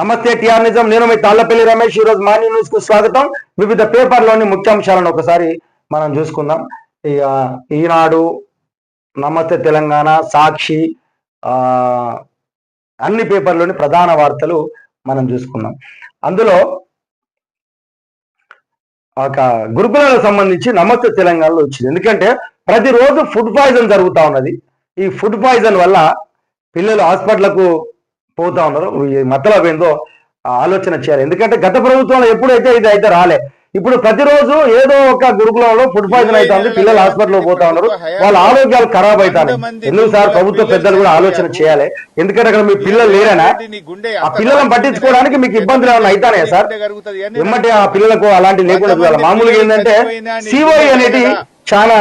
నమస్తే టిఆర్ నిజం నేను మీ తాళ్ళపల్లి రమేష్. ఈరోజు మార్నింగ్ న్యూస్కు స్వాగతం. వివిధ పేపర్లోని ముఖ్యాంశాలను ఒకసారి మనం చూసుకుందాం. ఇక ఈనాడు నమస్తే తెలంగాణ సాక్షి అన్ని పేపర్లోని ప్రధాన వార్తలు మనం చూసుకుందాం. అందులో ఒక గురుకులాలకు సంబంధించి నమస్తే తెలంగాణలో వచ్చింది. ఎందుకంటే ప్రతిరోజు ఫుడ్ పాయిజన్ జరుగుతూ ఉన్నది. ఈ ఫుడ్ పాయిజన్ వల్ల పిల్లలు హాస్పిటల్కు పోతా ఉన్నారు. మతలబ్ ఏందో ఆలోచన చేయాలి. ఎందుకంటే గత ప్రభుత్వంలో ఎప్పుడైతే ఇది అయితే రాలే ఇప్పుడు ప్రతిరోజు ఏదో ఒక గురుకులంలో ఫుడ్ పాయిజన్ అవుతుంది పిల్లలు హాస్పిటల్ పోతా ఉన్నారు. వాళ్ళ ఆరోగ్యాలు ఖరాబ్ అవుతాయి ఎందుకు సార్? ప్రభుత్వ పెద్దలు కూడా ఆలోచన చేయాలి. ఎందుకంటే అక్కడ మీ పిల్లలు లేరనా? ఆ పిల్లలను పట్టించుకోవడానికి మీకు ఇబ్బందులు ఏమైనా అవుతానే సార్? ఎమ్మటే ఆ పిల్లలకు అలాంటి లేకుండా చూడాలి మామూలుగా ఏంటంటే సిఓఈ అనేది చాలా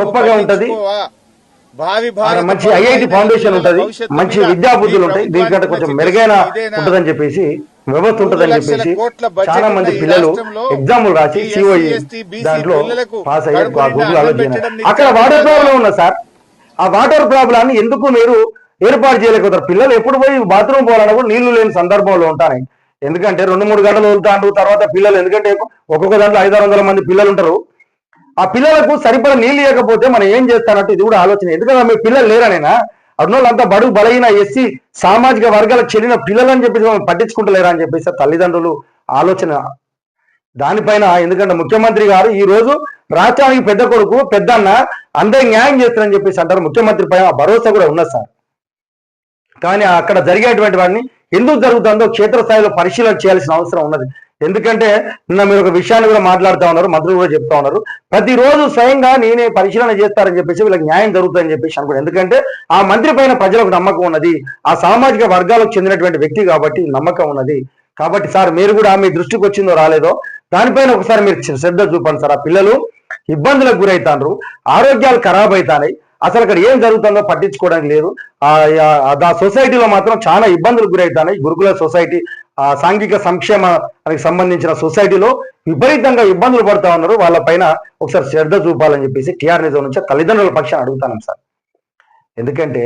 గొప్పగా ఉంటది. మంచి ఐఐటి ఫౌండేషన్ ఉంటది మంచి విద్యా బుద్ధులు ఉంటాయి దీనికంటే కొంచెం మెరుగైన ఉంటదని చెప్పేసి వ్యవస్థ ఉంటదని చెప్పేసి చాలా మంది పిల్లలు ఎగ్జామ్లు రాసి సిఓఈ దాంట్లో పాస్ అయ్యే గుడ్లు ఆలోచన. అక్కడ వాటర్ ప్రాబ్లం ఉన్నా సార్. ఆ వాటర్ ప్రాబ్లాన్ని ఎందుకు మీరు ఏర్పాటు చేయలేకపోతారు పిల్లలు ఎప్పుడు పోయి బాత్రూమ్ పోవాలన్నప్పుడు నీళ్ళు లేని సందర్భంలో ఉంటాయి ఎందుకంటే రెండు మూడు గంటలు వదులుతాండు తర్వాత పిల్లలు ఎందుకంటే ఒక్కొక్క దాంట్లో ఐదారు వందల మంది పిల్లలు ఉంటారు. ఆ పిల్లలకు సరిపడ నీళ్ళు ఇవ్వకపోతే మనం ఏం చేస్తానంటే ఇది కూడా ఆలోచన. ఎందుకంటే మీ పిల్లలు లేరనేనా అన్నోళ్ళంతా బడుగు బలైన ఎస్సీ సామాజిక వర్గాలకు చెందిన పిల్లలు అని చెప్పేసి మనం పట్టించుకుంటలేరా అని చెప్పేసి తల్లిదండ్రులు ఆలోచన. దానిపైన ఎందుకంటే ముఖ్యమంత్రి గారు ఈ రోజు రాష్ట్రానికి పెద్ద కొడుకు పెద్దన్న అందరికి న్యాయం చేస్తారని చెప్పేసి అంటారు. ముఖ్యమంత్రి పైన భరోసా కూడా ఉన్నది సార్. కానీ అక్కడ జరిగేటువంటి వాడిని ఎందుకు జరుగుతుందో క్షేత్రస్థాయిలో పరిశీలన చేయాల్సిన అవసరం ఉన్నది. ఎందుకంటే నిన్న మీరు ఒక విషయాన్ని కూడా మాట్లాడుతూ ఉన్నారు మంత్రులు కూడా చెప్తా ఉన్నారు. ప్రతిరోజు స్వయంగా నేనే పరిశీలన చేస్తారని చెప్పేసి వీళ్ళకి న్యాయం జరుగుతుందని చెప్పేసి అనుకోండి ఎందుకంటే ఆ మంత్రి పైన ప్రజలకు నమ్మకం ఉన్నది ఆ సామాజిక వర్గాలకు చెందినటువంటి వ్యక్తి కాబట్టి నమ్మకం ఉన్నది. కాబట్టి సార్ మీరు కూడా మీ దృష్టికి వచ్చిందో రాలేదో దానిపైన ఒకసారి మీరు శ్రద్ధ చూపండి సార్. ఆ పిల్లలు ఇబ్బందులకు గురవుతాండ్రు ఆరోగ్యాలు ఖరాబ్ అవుతాయి అసలు అక్కడ ఏం జరుగుతుందో పట్టించుకోవడానికి లేదు. ఆ సొసైటీలో మాత్రం చాలా ఇబ్బందులకు గురవుతాయి గురుకుల సొసైటీ ఆ సాంఘిక సంక్షేమానికి సంబంధించిన సొసైటీలో విపరీతంగా ఇబ్బందులు పడుతూ ఉన్నారు. వాళ్ళ పైన ఒకసారి శ్రద్ధ చూపాలని చెప్పేసి టీఆర్ నిజం నుంచి తల్లిదండ్రుల పక్షాన్ని అడుగుతాను సార్. ఎందుకంటే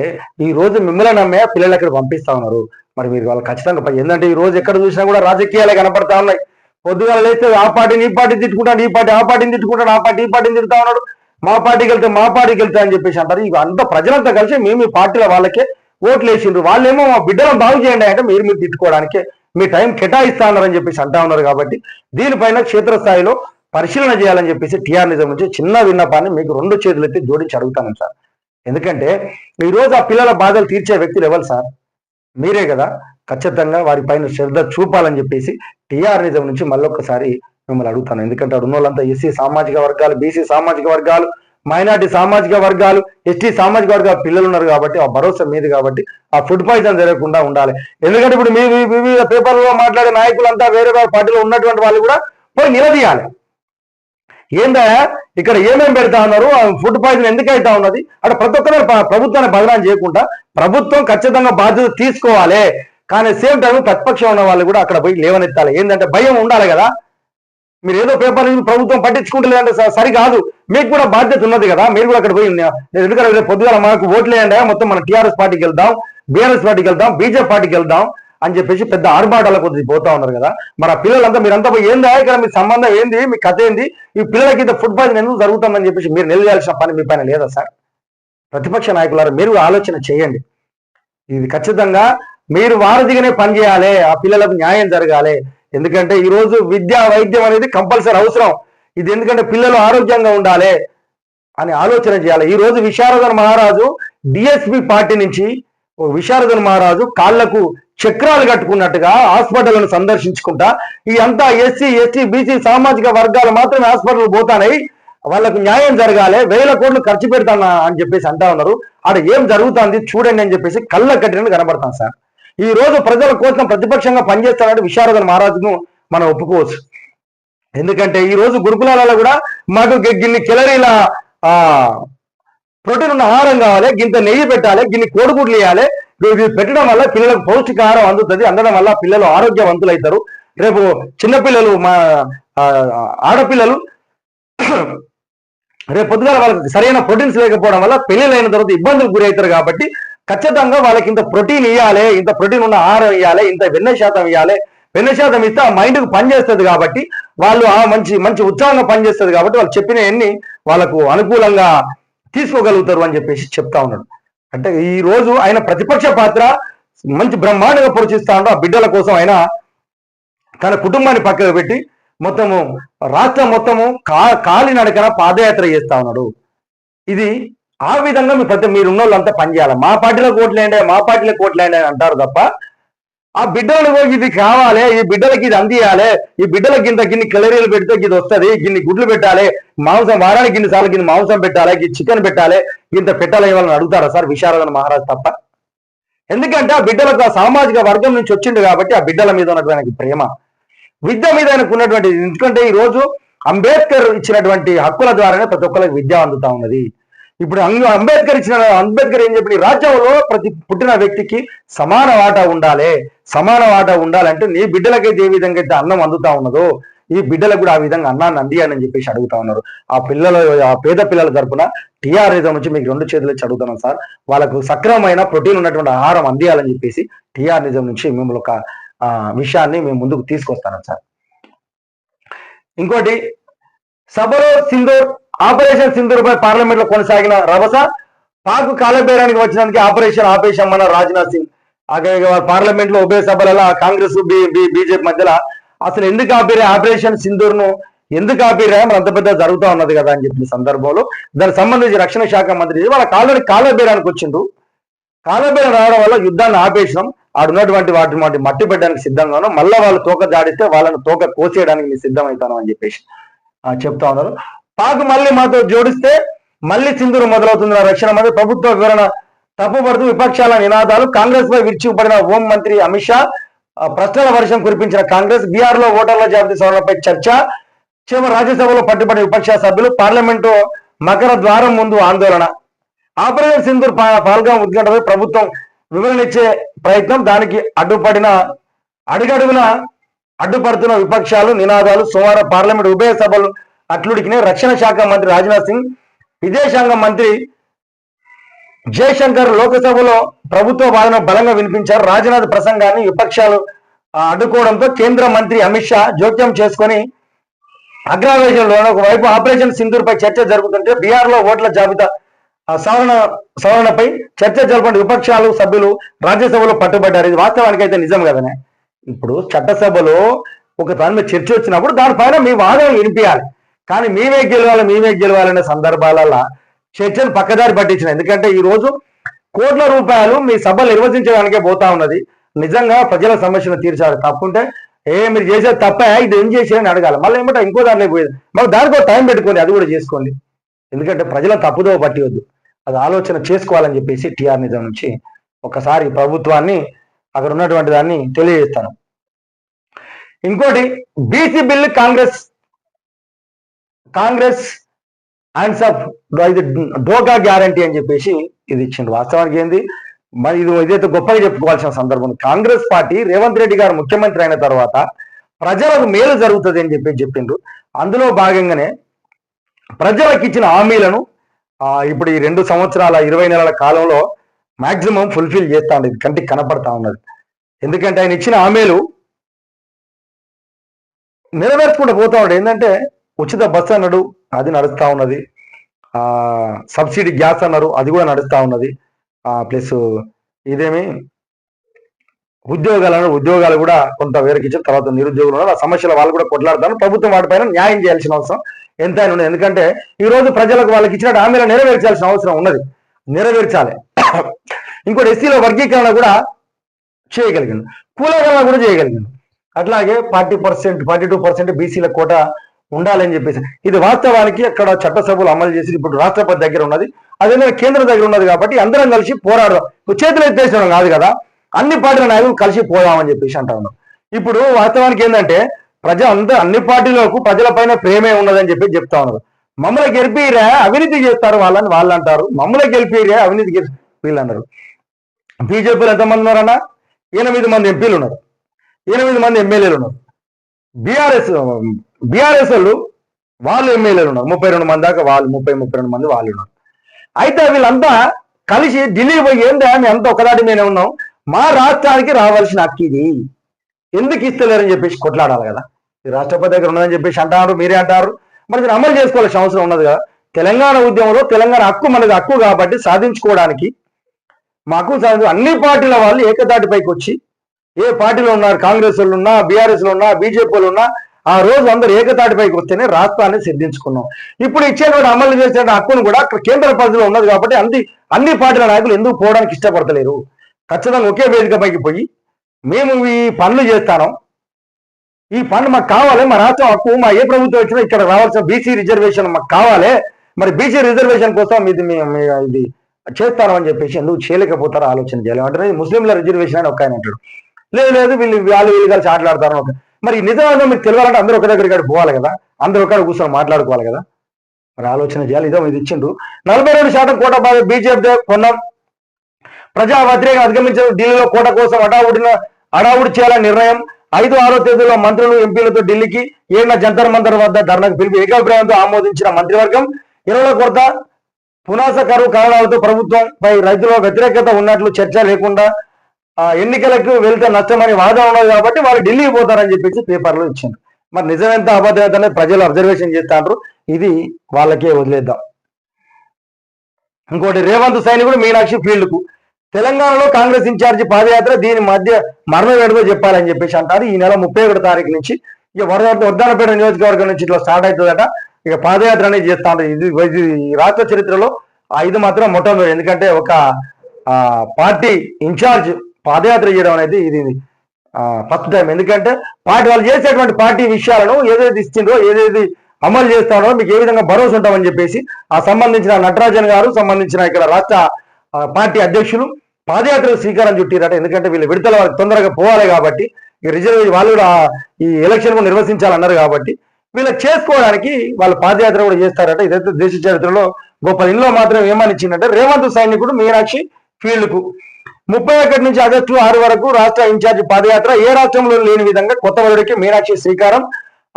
ఈ రోజు మిమ్మల్ని నమ్మే పిల్లలు అక్కడ పంపిస్తా ఉన్నారు? మరి మీరు వాళ్ళు ఖచ్చితంగా ఎందుకంటే ఏంటంటే ఈ రోజు ఎక్కడ చూసినా కూడా రాజకీయాలే కనపడతా ఉన్నాయి. పొద్దుగా లేస్తే ఆ పార్టీని ఈ పార్టీ తిట్టుకుంటాడు ఈ పార్టీ ఆ పార్టీని తిట్టుకుంటాడు ఆ పార్టీ ఈ పార్టీని తిడుతా ఉన్నాడు. మా పార్టీకి వెళ్తే మా పార్టీకి వెళ్తే అని చెప్పేసి అంటారు. ఇవి అంత ప్రజలంతా కలిసి మేము ఈ పార్టీల వాళ్ళకే ఓట్లు వేసిండ్రు వాళ్ళేమో మా బిడ్డలను బాగు చేయండి అంటే మీరు మీరు తిట్టుకోవడానికి మీ టైం కేటాయిస్తా ఉన్నారని చెప్పేసి అంటా ఉన్నారు కాబట్టి దీనిపైన క్షేత్రస్థాయిలో పరిశీలన చేయాలని చెప్పేసి టీఆర్ నిజం నుంచి చిన్న విన్నపాన్ని మీకు రెండు చేతులు ఎత్తి జోడించి అడుగుతాను సార్. ఎందుకంటే ఈరోజు రోజు ఆ పిల్లల బాధలు తీర్చే వ్యక్తులు ఎవరు సార్? మీరే కదా. ఖచ్చితంగా వారి పైన శ్రద్ధ చూపాలని చెప్పేసి టీఆర్ నిజం నుంచి మళ్ళొక్కసారి మిమ్మల్ని అడుగుతాను. ఎందుకంటే అక్కడ ఉన్న వాళ్ళంతా ఎస్సీ సామాజిక వర్గాలు బీసీ సామాజిక వర్గాలు మైనార్టీ సామాజిక వర్గాలు ఎస్టీ సామాజిక వర్గాల పిల్లలు ఉన్నారు కాబట్టి ఆ భరోసా మీది కాబట్టి ఆ ఫుడ్ పాయిజన్ జరగకుండా ఉండాలి. ఎందుకంటే ఇప్పుడు మీ వివిధ పేపర్లో మాట్లాడే నాయకులంతా వేరే వేరే పార్టీలో ఉన్నటువంటి వాళ్ళు కూడా పోయి నిలదీయాలి. ఏందా? ఇక్కడ ఏమేమి పెడతా ఉన్నారు? ఫుడ్ పాయిజన్ ఎందుకు అవుతా ఉన్నది? అక్కడ ప్రతి ఒక్కరు ప్రభుత్వాన్ని బదనాం చేయకుండా ప్రభుత్వం ఖచ్చితంగా బాధ్యత తీసుకోవాలి. కానీ సేమ్ టైం ప్రతిపక్షం ఉన్న వాళ్ళు కూడా అక్కడ పోయి లేవనెత్తాలి. ఏంటంటే భయం ఉండాలి కదా. మీరు ఏదో పేపర్ ప్రభుత్వం పట్టించుకుంటలేదంటే సరికాదు. మీకు కూడా బాధ్యత ఉన్నది కదా. మీరు కూడా అక్కడ పోయి ఉన్న- ఎందుకంటే పొద్దుగాల మనకు ఓట్లేయండి మొత్తం మన టీఆర్ఎస్ పార్టీకి వెళ్దాం బీఆర్ఎస్ పార్టీకి వెళ్దాం బీజేపీ పార్టీకి వెళ్దాం అని చెప్పేసి పెద్ద ఆర్భాటాల కొద్ది పోతా ఉన్నారు కదా. మరి ఆ పిల్లలంతా మీరంతా పోయి ఏందా ఇక్కడ మీ సంబంధం ఏంది? మీ కథ ఏంది? ఈ పిల్లలకి ఇంత ఫుడ్ పాయిజన్ ఎందుకు జరుగుతుందని చెప్పేసి మీరు నిలదీయాల్సిన పని మీ పైన లేదా సార్? ప్రతిపక్ష నాయకులారా మీరు ఆలోచన చేయండి. ఇది ఖచ్చితంగా మీరు వారధిగానే పనిచేయాలి. ఆ పిల్లలకు న్యాయం జరగాలి. ఎందుకంటే ఈరోజు విద్యా విద్య వైద్యం అనేది కంపల్సరీ అవసరం. ఇది ఎందుకంటే పిల్లలు ఆరోగ్యంగా ఉండాలి అని ఆలోచన చేయాలి. ఈ రోజు విశారదన్ మహారాజు డిఎస్పి పార్టీ నుంచి ఓ విశారదన్ మహారాజు కాళ్ళకు చక్రాలు కట్టుకున్నట్టుగా హాస్పిటల్ను సందర్శించుకుంటా ఈ అంతా ఎస్సీ ఎస్టీ బీసీ సామాజిక వర్గాలు మాత్రమే హాస్పిటల్ పోతానై వాళ్ళకు న్యాయం జరగాలి వేల కోట్లు ఖర్చు పెడతానా అని చెప్పేసి అంటా ఉన్నారు. ఆడ ఏం జరుగుతుంది చూడండి అని చెప్పేసి కళ్ళ కట్టినట్టు కనబడతాం సార్. ఈ రోజు ప్రజల కోసం ప్రతిపక్షంగా పనిచేస్తానంటే విశారదన్ మహారాజును మనం ఒప్పుకోవచ్చు. ఎందుకంటే ఈ రోజు గురుకులాలలో కూడా మాకు గిన్ని కెలరీల ఆ ప్రోటీన్ ఉన్న ఆహారం కావాలి గింత నెయ్యి పెట్టాలి గిన్ని కోడిగుడ్లు వేయాలి ఇవి పెట్టడం వల్ల పిల్లలకు పౌష్టికాహారం అందుతుంది అందడం వల్ల పిల్లలు ఆరోగ్యవంతులు అవుతారు రేపు చిన్నపిల్లలు మా ఆడపిల్లలు రేపు పొద్దుగాల వాళ్ళకి సరైన ప్రోటీన్స్ లేకపోవడం వల్ల పెళ్ళిళ్ళు అయిన తర్వాత ఇబ్బందులు గురి అవుతారు కాబట్టి ఖచ్చితంగా వాళ్ళకి ఇంత ప్రోటీన్ ఇవ్వాలి ఇంత ప్రోటీన్ ఉన్న ఆహారం ఇవ్వాలి ఇంత వెన్న శాతం ఇవ్వాలి వెన్న శాతం ఇస్తే ఆ మైండ్కి పనిచేస్తుంది కాబట్టి వాళ్ళు ఆ మంచి మంచి ఉత్సాహంగా పనిచేస్తుంది కాబట్టి వాళ్ళు చెప్పినవన్నీ వాళ్ళకు అనుకూలంగా తీసుకోగలుగుతారు అని చెప్పేసి చెప్తా ఉన్నాడు. అంటే ఈ రోజు ఆయన ప్రతిపక్ష పాత్ర మంచి బ్రహ్మాండంగా పోషిస్తా ఉన్నాడు. ఆ బిడ్డల కోసం ఆయన తన కుటుంబాన్ని పక్కకు పెట్టి మొత్తము రాష్ట్రం మొత్తము కా కాలినడకన పాదయాత్ర చేస్తా ఉన్నాడు. ఇది ఆ విధంగా మీ ప్రతి మీరు ఉన్నోళ్ళంతా పనిచేయాలి మా పార్టీలో కోట్లేండే మా పార్టీలో కోట్లేండే అని అంటారు తప్ప ఆ బిడ్డలను పోయి ఇది కావాలి ఈ బిడ్డలకి ఇది అందియాలి ఈ బిడ్డలకి ఇంత గిన్ని కలరీలు పెడితే ఇది వస్తుంది గిన్ని గుడ్లు పెట్టాలి మాంసం వారానికి ఇన్ని సార్లు గిన్ని మాంసం పెట్టాలి గిన్ని చికెన్ పెట్టాలి ఇంత పెట్టాలి ఇవ్వాలని అడుగుతారా సార్ విశారదన మహారాజ్ తప్ప? ఎందుకంటే ఆ బిడ్డలకు ఆ సామాజిక వర్గం నుంచి వచ్చిండు కాబట్టి ఆ బిడ్డల మీద ఉన్నటువంటి ప్రేమ. విద్య మీద ఆయనకు ఉన్నటువంటి ఎందుకంటే ఈ రోజు అంబేద్కర్ ఇచ్చినటువంటి హక్కుల ద్వారానే ప్రతి ఒక్కరికి విద్య అందుతా ఉన్నది. ఇప్పుడు అంగ- అంబేద్కర్ ఇచ్చిన అంబేద్కర్ ఏం చెప్పి రాజ్యంలో ప్రతి పుట్టిన వ్యక్తికి సమాన వాటా ఉండాలి సమాన వాటా ఉండాలంటే నీ బిడ్డలకైతే ఏ విధంగా అయితే అన్నం అందుతా ఉన్నదో ఈ బిడ్డలకు కూడా ఆ విధంగా అన్నాన్ని అందియాలని అని చెప్పేసి అడుగుతా ఉన్నారు. ఆ పిల్లల ఆ పేద పిల్లల తరపున టీఆర్ఎస్ నుంచి మీకు రెండు చేతులు చదువుతున్నాం సార్. వాళ్ళకు సక్రమమైన ప్రోటీన్ ఉన్నటువంటి ఆహారం అందియాలని చెప్పేసి టీఆర్ నిజం నుంచి మిమ్మల్ని ఒక విషయాన్ని మేము ముందుకు తీసుకొస్తాను సార్. ఇంకోటి సభలో సింధోర్ ఆపరేషన్ సింధూర్పై పార్లమెంట్లో కొనసాగిన రభస పాక్ కాలబేరానికి వచ్చినందుకు ఆపరేషన్ ఆపేశామన్న రాజ్నాథ్ సింగ్. పార్లమెంట్లో ఉభయ సభలలో కాంగ్రెస్ బీజేపీ మధ్యలో అసలు ఎందుకు ఆపిరే ఆపరేషన్ సింధూర్ను ఎందుకు ఆపిరా మన అంత పెద్ద జరుగుతూ ఉన్నది కదా అని చెప్పిన సందర్భంలో దానికి సంబంధించి రక్షణ శాఖ మంత్రి వాళ్ళ కాలని కాలబేరానికి వచ్చిండ్రు కాలబేరం రావడం వల్ల యుద్ధాన్ని ఆపేసినాం. ఆడున్నటువంటి వాటి వాటి మట్టి పెట్టడానికి సిద్ధంగాను మళ్ళీ వాళ్ళు తోక దాడిస్తే వాళ్ళని తోక కోసేయడానికి మేము సిద్ధమవుతాను అని చెప్పేసి చెప్తా ఉన్నారు. పాక్ మళ్ళీ మాతో జోడిస్తే మళ్ళీ సింధూరు మొదలవుతుంది రక్షణ మంత్రి ప్రభుత్వ వివరణ తప్పుపడుతూ విపక్షాల నినాదాలు కాంగ్రెస్ పై విరుచుకుపడిన హోం మంత్రి అమిత్ షా ప్రశ్నల వర్షం కురిపించిన కాంగ్రెస్ బీహార్లో ఓటర్ల జాబితా సవరణపై చర్చ చివరి రాజ్యసభలో పట్టుబడిన విపక్ష సభ్యులు పార్లమెంటు మకర ద్వారం ముందు ఆందోళన. ఆపరేషన్ సింధూర్ పా- పాల్గొన ఉద్ఘాటనపై ప్రభుత్వం వివరణ ఇచ్చే ప్రయత్నం దానికి అడ్డుపడిన అడుగడుగున అడ్డుపడుతున్న విపక్షాలు నినాదాలు సోమవారం పార్లమెంట్ ఉభయ సభలు అట్లుడికినే రక్షణ శాఖ మంత్రి రాజ్నాథ్ సింగ్ విదేశాంగ మంత్రి జయశంకర్ లోకసభలో ప్రభుత్వ వాదన బలంగా వినిపించారు. రాజ్నాథ్ ప్రసంగాన్ని విపక్షాలు అడ్డుకోవడంతో కేంద్ర మంత్రి అమిత్ షా జోక్యం చేసుకొని అగ్రవేశంలో ఒకవైపు ఆపరేషన్ సింధూర్ పై చర్చ జరుగుతుంటే బీఆర్లో ఓట్ల జాబితా సవరణ సవరణపై చర్చ జరపని విపక్షాలు సభ్యులు రాజ్యసభలో పట్టుబడ్డారు. ఇది వాస్తవానికి అయితే నిజం కదనే? ఇప్పుడు చట్టసభలో ఒక దాని మీద చర్చ వచ్చినప్పుడు దానిపైన మీ వాదన వినిపించాలి కానీ మేమే గెలవాలి మేమే గెలవాలనే సందర్భాలలో చర్చను పక్కదారి పట్టించిన ఎందుకంటే ఈరోజు కోట్ల రూపాయలు మీ సభలు నిర్వచించడానికే పోతా ఉన్నది. నిజంగా ప్రజల సమస్యను తీర్చాలి. తప్పుంటే ఏ మీరు చేసేది తప్పే ఇది ఏం చేసేదని అడగాలి. మళ్ళీ ఏమంటే ఇంకో దానిలో పోయేది. మరి దానికి ఒక టైం పెట్టుకోండి అది కూడా చేసుకోండి. ఎందుకంటే ప్రజల తప్పుదో పట్టివద్దు. అది ఆలోచన చేసుకోవాలని చెప్పేసి టిఆర్ నిజం నుంచి ఒకసారి ప్రభుత్వాన్ని అక్కడ ఉన్నటువంటి దాన్ని తెలియజేస్తాను. ఇంకోటి BC bill Congress Congress answer ఇది డోకా గ్యారంటీ అని చెప్పేసి ఇది ఇచ్చిండు. వాస్తవానికి ఏంది? మరి ఇది ఇదైతే గొప్పగా చెప్పుకోవాల్సిన సందర్భం కాంగ్రెస్ పార్టీ రేవంత్ రెడ్డి గారు ముఖ్యమంత్రి అయిన తర్వాత ప్రజలకు మేలు జరుగుతుంది అని చెప్పి చెప్పిండ్రు అందులో భాగంగానే ప్రజలకు ఇచ్చిన హామీలను ఇప్పుడు ఈ రెండు సంవత్సరాల ఇరవై నెలల కాలంలో మాక్సిమం ఫుల్ఫిల్ చేస్తా ఉండేది కంటికి కనపడతా ఉన్నది. ఎందుకంటే ఆయన ఇచ్చిన హామీలు నెరవేర్చుకుంటూ పోతా ఉండే ఏంటంటే ఉచిత బస్సు అన్నాడు అది నడుస్తూ ఉన్నది. సబ్సిడీ గ్యాస్ అన్నారు అది కూడా నడుస్తూ ఉన్నది. ప్లస్ ఇదేమి ఉద్యోగాలు అన్నారు ఉద్యోగాలు కూడా కొంత వేరకు ఇచ్చిన తర్వాత నిరుద్యోగులు ఉన్నారు. ఆ సమస్యల వాళ్ళు కూడా కొట్లాడతారు. ప్రభుత్వం వాటిపైన న్యాయం చేయాల్సిన అవసరం ఎంతైనా ఉన్నది. ఎందుకంటే ఈ రోజు ప్రజలకు వాళ్ళకి ఇచ్చిన హామీలు నెరవేర్చాల్సిన అవసరం ఉన్నది. నెరవేర్చాలి. ఇంకోటి ఎస్సీలో వర్గీకరణ కూడా చేయగలిగింది కులగణన కూడా చేయగలిగింది అట్లాగే forty percent forty two percent బీసీల కోట ఉండాలని చెప్పేసి. ఇది వాస్తవానికి అక్కడ చట్టసభలు అమలు చేసి ఇప్పుడు రాష్ట్రపతి దగ్గర ఉన్నది. అదే కేంద్రం దగ్గర ఉన్నది కాబట్టి అందరం కలిసి పోరాడదాం. ఇప్పుడు చేతులు ఎత్తేసిన కాదు కదా. అన్ని పార్టీల నాయకులు కలిసి పోదామని చెప్పేసి అంటా ఉన్నాం. ఇప్పుడు వాస్తవానికి ఏంటంటే ప్రజ అందరూ అన్ని పార్టీలకు ప్రజలపైన ప్రేమే ఉన్నదని చెప్పి చెప్తా ఉన్నారు. మమ్మల్ని గెలిపిరే అవినీతి చేస్తారు వాళ్ళని. వాళ్ళు అంటారు. మమ్మల్ని గెలిపిరే అవినీతి గెలి- వీళ్ళు అన్నారు. బీజేపీలో ఎంతమంది ఉన్నారన్నా? ఎనిమిది మంది ఎంపీలు ఉన్నారు. ఎనిమిది మంది ఎమ్మెల్యేలు ఉన్నారు. బీఆర్ఎస్ బీఆర్ఎస్ వాళ్ళు వాళ్ళు ఎమ్మెల్యేలు ఉన్నారు. ముప్పై రెండు మంది దాకా వాళ్ళు ముప్పై ముప్పై రెండు మంది వాళ్ళు ఉన్నారు. అయితే వీళ్ళంతా కలిసి ఢిల్లీ పోయి ఏందా మేము అంత ఒకదాటి మేమే ఉన్నాం? మా రాష్ట్రానికి రావాల్సిన హక్కు ఇది. ఎందుకు ఇస్తలేరని చెప్పేసి కొట్లాడాలి కదా. రాష్ట్రపతి దగ్గర ఉన్నదని చెప్పేసి అంటారు మీరే అంటారు. మరి మీరు అమలు చేసుకోవాల్సిన అవసరం ఉన్నది కదా. తెలంగాణ ఉద్యమంలో తెలంగాణ హక్కు మనది హక్కు కాబట్టి సాధించుకోవడానికి మాకు సాధి- అన్ని పార్టీల వాళ్ళు ఏకదాటిపైకి వచ్చి ఏ పార్టీలో ఉన్నారు? కాంగ్రెస్ వాళ్ళు ఉన్నా బీఆర్ఎస్లో ఉన్నా బీజేపీ వాళ్ళు ఉన్నా ఆ రోజు అందరు ఏకతాటిపైకి వస్తేనే రాష్ట్రాన్ని సిద్ధించుకున్నాం. ఇప్పుడు ఇచ్చేటువంటి అమలు చేసే హక్కును కూడా కేంద్ర పరిధిలో ఉన్నది కాబట్టి అన్ని అన్ని పార్టీల నాయకులు ఎందుకు పోవడానికి ఇష్టపడతలేరు? ఖచ్చితంగా ఒకే వేదికపైకి పోయి మేము ఈ పనులు చేస్తాను. ఈ పనులు మాకు కావాలి మా రాష్ట్రం హక్కు మా ఏ ప్రభుత్వం వచ్చినా ఇక్కడ రావాల్సిన బీసీ రిజర్వేషన్ మాకు కావాలి. మరి బీసీ రిజర్వేషన్ కోసం ఇది ఇది చేస్తాను అని చెప్పేసి ఎందుకు చేయలేకపోతారో ఆలోచన చేయాలి. అంటే ముస్లింల రిజర్వేషన్ అని ఒక ఆయన అంటాడు. లేదు లేదు వీళ్ళు వాళ్ళు వీళ్ళు కలిసి ఆటలాడతారు మరి నిజంగా మీకు తెలియాలంటే అందరూ ఒక దగ్గర ఇక్కడ పోవాలి కదా? అందరూ ఒకటి కూర్చొని మాట్లాడుకోవాలి కదా? మరి ఆలోచన చేయాలి. ఇదో ఇది ఇచ్చిండు. నలభై రెండు శాతం కోట బీజేపీ కొన్నాం ప్రజా వ్యతిరేకం అధిగమించిన ఢిల్లీలో కోట కోసం అడావుడిన అడావుడి చేయాలని నిర్ణయం. ఐదు ఆరో తేదీలో మంత్రులు ఎంపీలతో ఢిల్లీకి ఏడున జంతర్ మంతర్ వద్ద ధర్నాకు పిలిపి. ఏకాభిప్రాయంతో ఆమోదించిన మంత్రివర్గం. ఇరవై కొరత పునాస కరువు కారణాలతో ప్రభుత్వంపై రైతుల వ్యతిరేకత ఉన్నట్లు చర్చ లేకుండా ఎన్నికలకు వెళ్తే నష్టమని వాదన ఉన్నది కాబట్టి వాళ్ళు ఢిల్లీ పోతారని చెప్పేసి పేపర్లో ఇచ్చింది మరి నిజమెంత అబద్ధం అనేది ప్రజలు అబ్జర్వేషన్ చేస్తారు ఇది వాళ్ళకే వదిలేద్దాం. ఇంకోటి రేవంత్ సైనికుడు మీనాక్షి ఫీల్డ్కు తెలంగాణలో కాంగ్రెస్ ఇన్ఛార్జి పాదయాత్ర దీని మధ్య మరణం ఏడుదో చెప్పాలని చెప్పేసి అంటారు. ఈ నెల ముప్పై ఒకటి తారీఖు నుంచి ఇక వరద వర్ధనపేట నియోజకవర్గం నుంచి ఇట్లా స్టార్ట్ అవుతుందట. ఇక పాదయాత్ర అనేది చేస్తాను ఇది ఇది రాష్ట్ర చరిత్రలో ఇది మాత్రం మొట్టమొదటి. ఎందుకంటే ఒక పార్టీ ఇన్ఛార్జ్ పాదయాత్ర చేయడం అనేది ఇది ఫస్ట్ టైం. ఎందుకంటే పార్టీ వాళ్ళు చేసేటువంటి పార్టీ విషయాలను ఏదైతే ఇచ్చిందో ఏదైతే అమలు చేస్తానో మీకు ఏ విధంగా భరోసా ఉంటామని చెప్పేసి ఆ సంబంధించిన నటరాజన్ గారు సంబంధించిన ఇక్కడ రాష్ట్ర పార్టీ అధ్యక్షులు పాదయాత్రకు శ్రీకారం చుట్టిరట. ఎందుకంటే వీళ్ళు విడతల వారికి తొందరగా పోవాలి కాబట్టి ఈ రిజర్వ్ వాళ్ళు కూడా ఈ ఎలక్షన్ కూడా నిర్వహించాలన్నారు కాబట్టి వీళ్ళు చేసుకోవడానికి వాళ్ళు పాదయాత్ర కూడా చేస్తారట. ఇదైతే దేశ చరిత్రలో గొప్ప ఇంట్లో మాత్రం ఏమని ఇచ్చిందంటే రేవంత్ సైనికుడు మీనాక్షి ఫీల్డ్కు ముప్పై ఒకటి నుంచి ఆగస్టు ఆరు వరకు రాష్ట్ర ఇన్ఛార్జి పాదయాత్ర ఏ రాష్ట్రంలో లేని విధంగా కొత్త వరుడికి మీనాక్షి శ్రీకారం.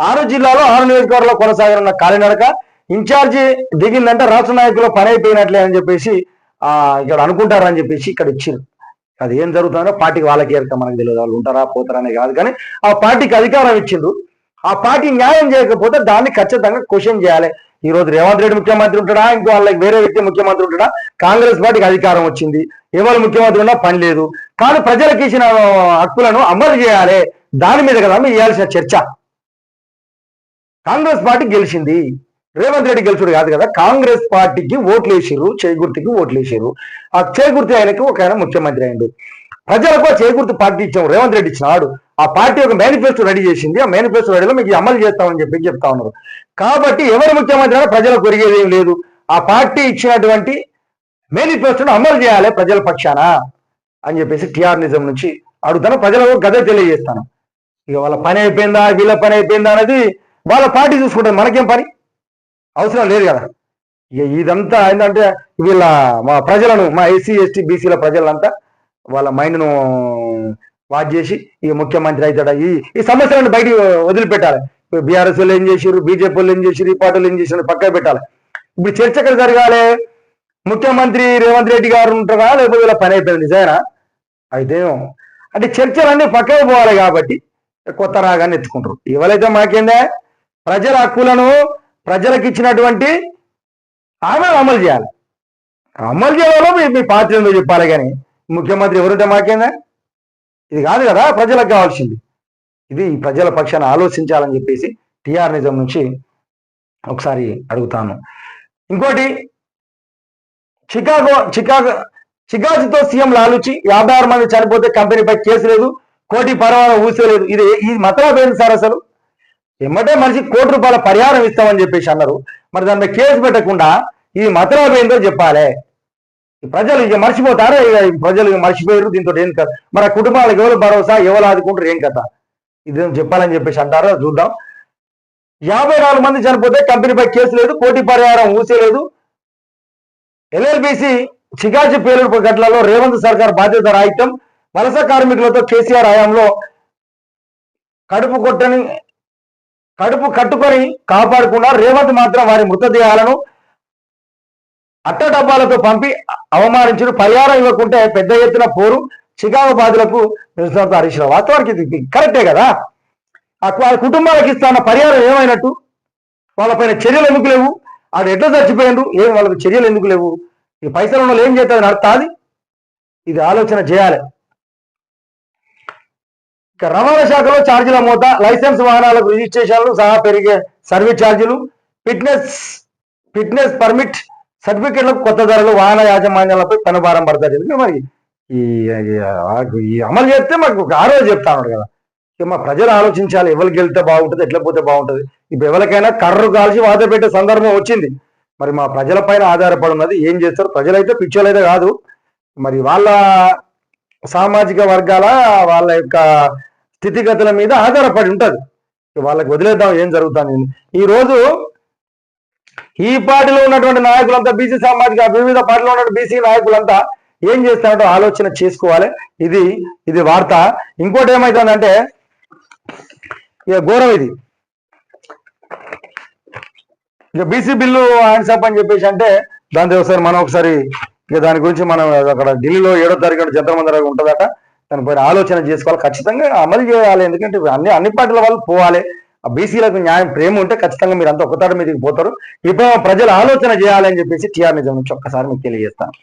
ఆరు జిల్లాలో ఆరు నియోజకవర్గంలో కొనసాగనున్న కాలినడక. ఇన్ఛార్జి దిగిందంటే రాష్ట్ర నాయకులు పని అయిపోయినట్లే అని చెప్పేసి ఆ ఇక్కడ అనుకుంటారని చెప్పేసి ఇక్కడ ఇచ్చింది అది ఏం జరుగుతుందో పార్టీకి వాళ్ళకి ఏరక మనకు తెలియదు. వాళ్ళు ఉంటారా పోతారా అనే కాదు. కానీ ఆ పార్టీకి అధికారం ఇచ్చిండు ఆ పార్టీ న్యాయం చేయకపోతే దాన్ని ఖచ్చితంగా క్వశ్చన్ చేయాలి. ఈ రోజు రేవంత్ రెడ్డి ముఖ్యమంత్రి ఉంటాడా? ఇంకో వాళ్ళకి వేరే వ్యక్తి ముఖ్యమంత్రి ఉంటాడా? కాంగ్రెస్ పార్టీకి అధికారం వచ్చింది. ఎవరు ముఖ్యమంత్రి ఉన్నా పని లేదు. కానీ ప్రజలకు ఇచ్చిన హక్కులను అమలు చేయాలి. దాని మీద కదా మీరు చేయాల్సిన చర్చ. కాంగ్రెస్ పార్టీ గెలిచింది. రేవంత్ రెడ్డి గెలిచుడు కాదు కదా. కాంగ్రెస్ పార్టీకి ఓట్లు వేసారు చేకూర్తికి ఓట్లు వేసారు ఆ చేకూర్తి ఆయనకి ఒక ఆయన ముఖ్యమంత్రి అయిండు. ప్రజలకు చేకూర్తి పార్టీ ఇచ్చాం. రేవంత్ రెడ్డి ఇచ్చినాడు. ఆ పార్టీ ఒక మేనిఫెస్టో రెడీ చేసింది. ఆ మేనిఫెస్టో రెడీలో మీకు అమలు చేస్తామని చెప్పి చెప్తా ఉన్నారు. కాబట్టి ఎవరు ముఖ్యమంత్రి అయినా ప్రజలకు కొరిగేది ఏం లేదు. ఆ పార్టీ ఇచ్చినటువంటి మేనిఫెస్టోను అమలు చేయాలి ప్రజల పక్షాన అని చెప్పేసి టిఆర్ నిజం నుంచి అడుగుతాను. ప్రజలకు గదే తెలియజేస్తాను. ఇక వాళ్ళ పని అయిపోయిందా వీళ్ళ పని అయిపోయిందా అనేది వాళ్ళ పార్టీ చూసుకుంటారు మనకేం పని? అవసరం లేదు కదా. ఇక ఇదంతా ఏంటంటే వీళ్ళ మా ప్రజలను మా ఎస్సీ ఎస్టీ బీసీల ప్రజలంతా వాళ్ళ మైండ్ను వాచ్ చేసి ఈ ముఖ్యమంత్రి అవుతాడా? ఈ ఈ సమస్యలను బయట వదిలిపెట్టాలి. బీఆర్ఎస్ వాళ్ళు ఏం చేసారు బీజేపీ వాళ్ళు ఏం చేసారు ఈ పార్టీలు ఏం చేసారు పక్కన పెట్టాలి. ఇప్పుడు చర్చ ఎక్కడ జరగాలి. ముఖ్యమంత్రి రేవంత్ రెడ్డి గారు ఉంటారా? లేకపోతే ఇలా పని అయిపోయింది. నిజమేనా? అయితే అంటే చర్చలన్నీ పక్కకు పోవాలి కాబట్టి కొత్త రాగాన్ని ఎత్తుకుంటారు. ఇవాళైతే మాకేందే? ప్రజల హక్కులను ప్రజలకు ఇచ్చినటువంటి ఆమె అమలు చేయాలి. అమలు చేయాలో మీ పార్టీ చెప్పాలి కానీ ముఖ్యమంత్రి ఎవరుంటే మాకేందా? ఇది కాదు కదా ప్రజలకు కావాల్సింది. ఇది ప్రజల పక్షాన ఆలోచించాలని చెప్పేసి టిఆర్ నిజం నుంచి ఒకసారి అడుగుతాను. ఇంకోటి చికాగో చికాగో చికాగోతో సీఎం లాలుచి యాభై ఆరు మంది చనిపోతే కంపెనీపై కేసు లేదు కోటి పరవానం ఊసేలేదు ఇది ఇది మతలాభ ఏంది సార్ అసలు? ఎమ్మటే మనిషి కోటి రూపాయల పరిహారం ఇస్తామని చెప్పేసి అన్నారు. మరి దాని మీద కేసు పెట్టకుండా ఇది మతలాభ ఏందో చెప్పాలి. ప్రజలు ఇక మర్చిపోతారు? ఇక ప్రజలు ఇక మర్చిపోయారు దీంతో ఏం కథ? మరి ఆ కుటుంబాలకు ఎవరు భరోసా ఎవరు ఆదుకుంటారు ఏం కథ? ఇది చెప్పాలని చెప్పేసి అంటారు? చూద్దాం. యాభై నాలుగు మంది చనిపోతే కంపెనీపై కేసు లేదు కోటి పరిహారం ఊసేలేదు ఎల్ఎల్బిసి చికాచి పేలుడు ఘటనలో రేవంత్ సర్కార్ బాధ్యత రాహిత్యం వలస కార్మికులతో కేసీఆర్ హయాంలో కడుపు కొట్టని కడుపు కట్టుకొని కాపాడకుండా రేవంత్ మాత్రం వారి మృతదేహాలను అట్ట డబ్బాలతో పంపి అవమానించిన పరిహారం ఇవ్వకుంటే పెద్ద ఎత్తున పోరు. చికాగో బాధలకు నిరసనతో హరీష్ రావు వాస్తవానికి ఇది కరెక్టే కదా? వాళ్ళ కుటుంబాలకు ఇస్తాన్న పరిహారం ఏమైనట్టు? వాళ్ళపైన చర్యలు ఎందుకు లేవు? అది ఎట్లా చచ్చిపోయిండ్రు ఏం వాళ్ళకి చర్యలు ఎందుకు లేవు? ఈ పైసలు ఉన్న వాళ్ళు ఏం చేస్తారు నడుతాది ఇది ఆలోచన చేయాలి. ఇక రవాణా శాఖలో ఛార్జీల మోత లైసెన్స్ వాహనాలకు రిజిస్ట్రేషన్లు సహా పెరిగే సర్వీస్ ఛార్జీలు ఫిట్నెస్ ఫిట్నెస్ పర్మిట్ సర్టిఫికెట్లకు కొత్త ధరలు వాహన యాజమాన్యాలపై పనుభారం పడతారు ఎందుకంటే మరి ఈ అమలు చేస్తే మాకు ఒక ఆ రోజు చెప్తా కదా. ఇక మా ప్రజలు ఆలోచించాలి ఎవరికి వెళ్తే బాగుంటుంది ఎట్లా పోతే బాగుంటుంది. ఇప్పుడు ఎవరికైనా కర్రు కాల్చి వాద పెట్టే సందర్భం వచ్చింది. మరి మా ప్రజల పైన ఆధారపడి ఉన్నది ఏం చేస్తారు? ప్రజలైతే పిచ్చోలైతే కాదు. మరి వాళ్ళ సామాజిక వర్గాల వాళ్ళ యొక్క స్థితిగతుల మీద ఆధారపడి ఉంటుంది. వాళ్ళకి వదిలేద్దాం ఏం జరుగుతుంది? ఈ రోజు ఈ పార్టీలో ఉన్నటువంటి నాయకులంతా బీసీ సామాజిక వివిధ పార్టీలో ఉన్న బీసీ నాయకులంతా ఏం చేస్తారంటో ఆలోచన చేసుకోవాలి. ఇది ఇది వార్త. ఇంకోటి ఏమైతుందంటే ఇక ఘోరం ఇది. ఇక బీసీ బిల్లు ఆన్సప్ అని చెప్పేసి అంటే దాని ఒకసారి మనం ఒకసారి ఇక దాని గురించి మనం అక్కడ ఢిల్లీలో ఏడో తారీఖు జంతర్ మందర ఉంటుందట. దానిపైన ఆలోచన చేసుకోవాలి. ఖచ్చితంగా అమలు చేయాలి. ఎందుకంటే అన్ని అన్ని పార్టీల వాళ్ళు పోవాలి. ఆ బీసీలకు న్యాయం ప్రేమ ఉంటే ఖచ్చితంగా మీరు అంతా ఒకతాటి మీదకి పోతారు. ఇప్పుడు ప్రజలు ఆలోచన చేయాలని చెప్పేసి టీఆర్ నిజం నుంచి ఒక్కసారి మీకు తెలియజేస్తాను.